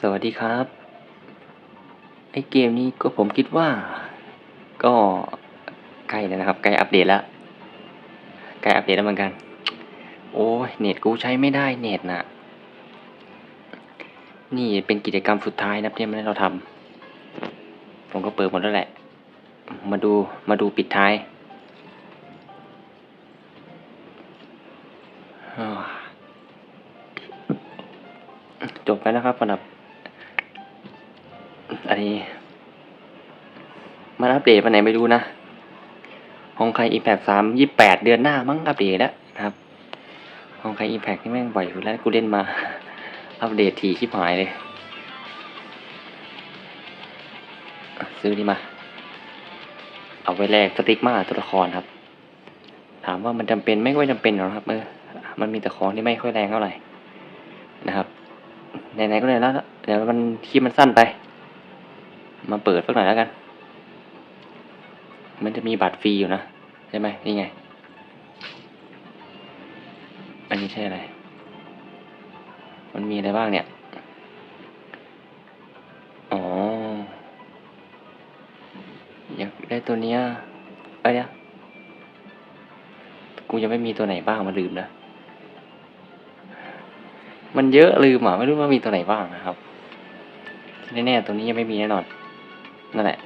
สวัสดีครับไอเกมนี้ก็ผมคิดว่า ก็ใกล้แล้วนะครับใกล้อัปเดตแล้วใกล้อัปเดตแล้วเหมือนกัน โอ้ยเน็ตกูใช้ไม่ได้เน็ตนะนี่เป็นกิจกรรมสุดท้ายนะที่มันให้เราทำผมก็เปิดหมดแล้วแหละ มาดูมาดูปิดท้ายจบแล้วนะครับสำหรับ อันนี้ มันอัปเดตวันไหนไม่รู้นะของใครอีแพคสามยี่แปดเดือนหน้ามั้งอัปเดตแล้วนะครับของใครอีแพคนี่แม่งบ่อยอยู่แล้วกูเล่นมา อัปเดตทีชิบหายเลย ซื้อนี่มา เอาไว้แลกสติ๊กมาตัวละครครับ ถามว่ามันจำเป็นไม่ค่อยจำเป็นหรอกครับ เออ มันมีแต่ของที่ไม่ค่อยแรงเท่าไหร่นะครับไหนๆก็เลยแล้วเดี๋ยวมันคลิปมันสั้นไป มาเปิดสักหน่อยแล้วกัน มันจะมีบัตรฟรีอยู่นะ ใช่ไหมนี่ไง อันนี้ใช่อะไร มันมีอะไรบ้างเนี่ย อ๋อ อยากได้ตัวเนี้ยเอ้ยเดี๋ยวกูยังไม่มีตัวไหนบ้างมาลืมนะ มันเยอะลืมอะ ไม่รู้ว่ามีตัวไหนบ้างนะครับ แน่ๆตัวนี้ยังไม่มีแน่นอน นั่นแหละ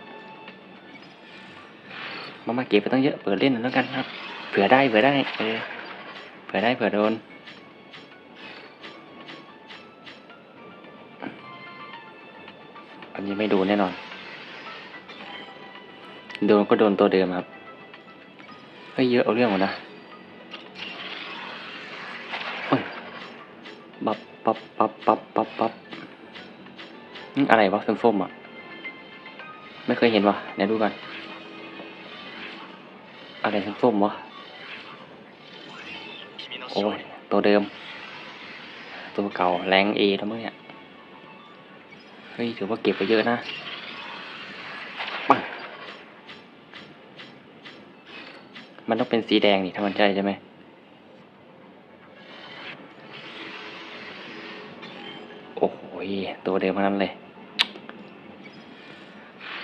มามาเก็บไปตั้งเยอะเปิดเล่นแล้วกันครับ เผื่อได้เผื่อได้ เออ เผื่อได้เผื่อโดนอันนี้ไม่โดนแน่นอน โดนก็โดนตัวเดิมครับ เฮ้ยเยอะเอาเรื่องหมดนะปับปับปับปับปับปับนี่อะไรวะส้มๆอะ ไม่เคยเห็นวะไหนดูกันอะไรส้มๆวะ โอ้ย ตัวเดิม ตัวเก่าแรงเอทั้งหมดเนี่ย เฮ้ย ถือว่าเก็บไปเยอะนะปังมันต้องเป็นสีแดงนี่ถ้ามันใช่ใช่ไหมโอ้โหยตัวเดิมทั้งนั้นเลย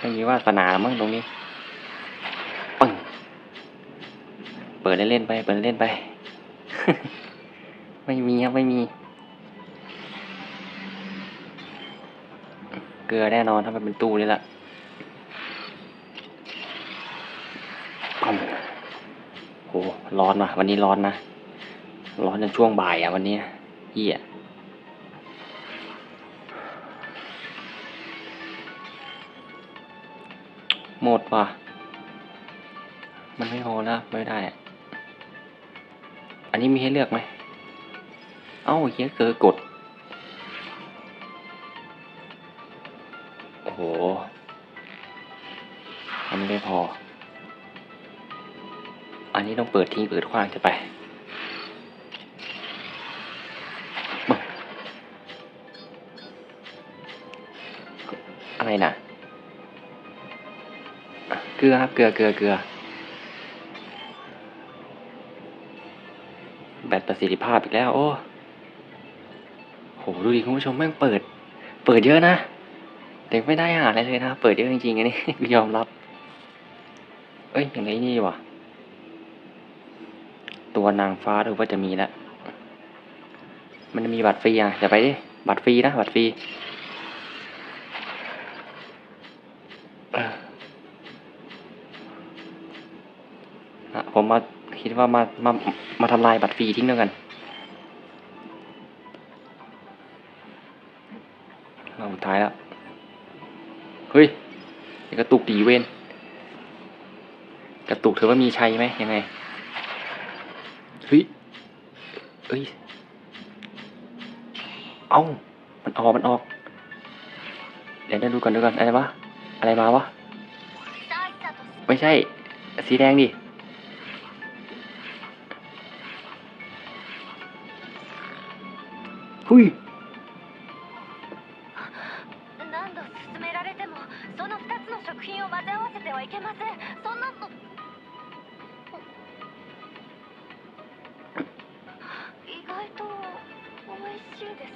ไม่มีวาสนามั้งตรงนี้ปึ้งเปิดเล่นๆไป เปิดเล่นไป ไม่มีครับไม่มี เกลือแน่นอนถ้ามันเป็นตู้นี่แหละปังโหร้อนว่ะ วันนี้ร้อนนะ ร้อนจนช่วงบ่ายอะวันนี้เหี้ย หมดว่ะ มันไม่พอแล้วไม่ได้ อันนี้มีให้เลือกไหม เอ้าเฮียเกอกด โอ้โหอันไม่พอ อันนี้ต้องเปิดทิ้งเปิดขว้างจะไปอะไรนะ ลือครับเกลือเกลือเกลือแบตประสิทธิภาพอีกแล้ว โอ้โหดูดิคุณผู้ชมแม่งเปิด เปิดเยอะนะแต่ไม่ได้หาอะไรเลยนะ เปิดเยอะจริงๆอันนี้ยอมรับ เอ้ยอย่างไรนี่วะตัวนางฟ้าดูว่าจะมีแล้วมันมีบัตรฟรีอะอย่าไปดิบัตรฟรีนะบัตรฟรีเออ อะผมมาคิดว่ามามามาทำลายบัตรฟรีทิ้งด้วกันเราสุดท้ายแล้ว เฮ้ยกระตุกดีเวนกระตุกเธอว่ามีชัยไหมยังไงเฮ้ยเอ้ยเอามันออกมันออก เดี๋ยวได้ดูกันดูกันอะไรวะอะไรมาวะ ไม่ใช่ สีแดงดิ ほい。何度勧められてもその2つの食品を混ぜ合わせてはいけません。そんなの。意と美味しいです。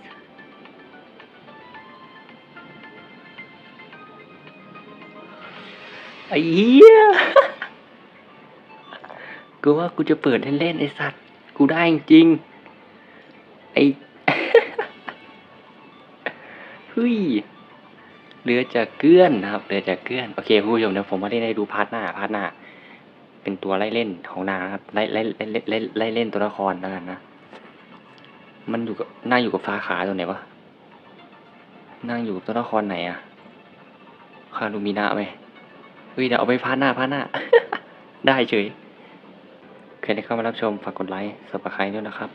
ไอ้เหี้ยกูว่ากูจะเปิดเล่นๆไอ้สัตว์ กูได้จริง ไอ้ ฮ้ยเรือจะเกื้อนนะครับเรือจะเกื้อนโอเคผู้ชมเดี๋ยวผมมาเล่นให้ดูพาร์ทหน้าพาร์ทหน้า เป็นตัวไล่เล่นของนางนะครับไล่ไล่ไล่ไล่ไล่เล่นตัวละครแล้วกันนะมันอยู่กับน่าอยู่กับฟ้าขาตัวไหนวะนั่งอยู่กับตัวละครไหนอะคารูมินะไหมเฮ้ยเดี๋ยวเอาไปพาร์ทหน้าพาร์ทหน้า ได้เฉยใครที่เข้ามารับชมฝากกดไลค์สับสไครต์ด้วยนะครับ